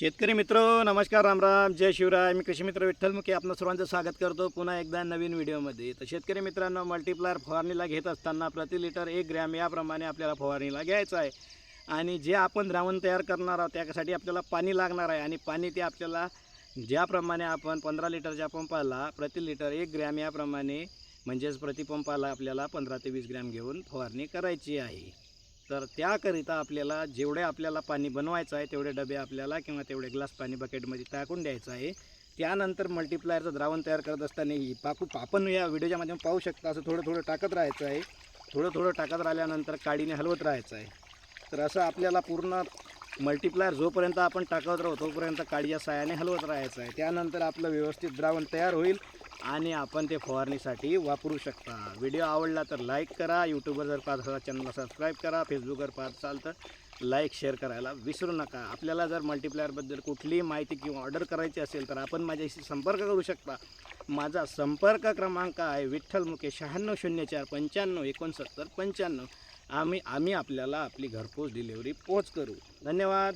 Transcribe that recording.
शेतकरी मित्र नमस्कार रामराम जय शिवराय. मी कृषी मित्र विठ्ठल मुखे आपण सर्वांचं स्वागत करतो पुन्हा एकदा नवीन व्हिडिओमध्ये. तर शेतकरी मित्रांनो मल्टीप्लायर फवारणीला घेत असताना प्रति लिटर एक ग्रॅम याप्रमाणे आपल्याला फवारणीला घ्यायचं आहे. आणि जे आपण द्रावण तयार करणार आहोत त्यासाठी आपल्याला पाणी लागणार आहे. आणि पाणी ते आपल्याला ज्याप्रमाणे आपण पंधरा लिटरच्या पंपाला प्रति लिटर एक ग्रॅम याप्रमाणे म्हणजेच प्रति पंपाला आपल्याला पंधरा ते वीस ग्रॅम घेऊन फवारणी करायची आहे. तर त्याकरिता आपल्याला जेवढे आपल्याला पाणी बनवायचं आहे तेवढे डबे आपल्याला किंवा तेवढे ग्लास पाणी बकेटमध्ये टाकून द्यायचं आहे. त्यानंतर मल्टिप्लायरचं द्रावण तयार करत असताना ही पाकू आपण या व्हिडिओच्या माध्यमातून पाहू शकता. असं थोडं थोडं टाकत राहायचं आहे. थोडं थोडं टाकत राहिल्यानंतर काडीने हलवत राहायचं आहे. तर असं आपल्याला पूर्ण मल्टिप्लायर जोपर्यंत आपण टाकत राहू तोपर्यंत काडीच्या साह्याने हलवत राहायचं आहे. त्यानंतर आपलं व्यवस्थित द्रावण तयार होईल. आणि आपण ते फवारणीसाठी वापरू शकता. व्हिडिओ आवडला तर लाईक करा यूट्यूबवर जर पाहत असाल चॅनलला सबस्क्राईब करा फेसबुकवर पाहत असाल तर लाईक शेअर करायला विसरू नका. आपल्याला जर मल्टीप्लायरबद्दल कुठलीही माहिती किंवा ऑर्डर करायची असेल तर आपण माझ्याशी संपर्क करू शकता. माझा संपर्क क्रमांक आहे विठ्ठल मुके शहाण्णव शून्य चार पंच्याण्णव एकोणसत्तर पंच्याण्णव. आम्ही आम्ही आपल्याला आपली घरपोच डिलिव्हरी पोच करू. धन्यवाद.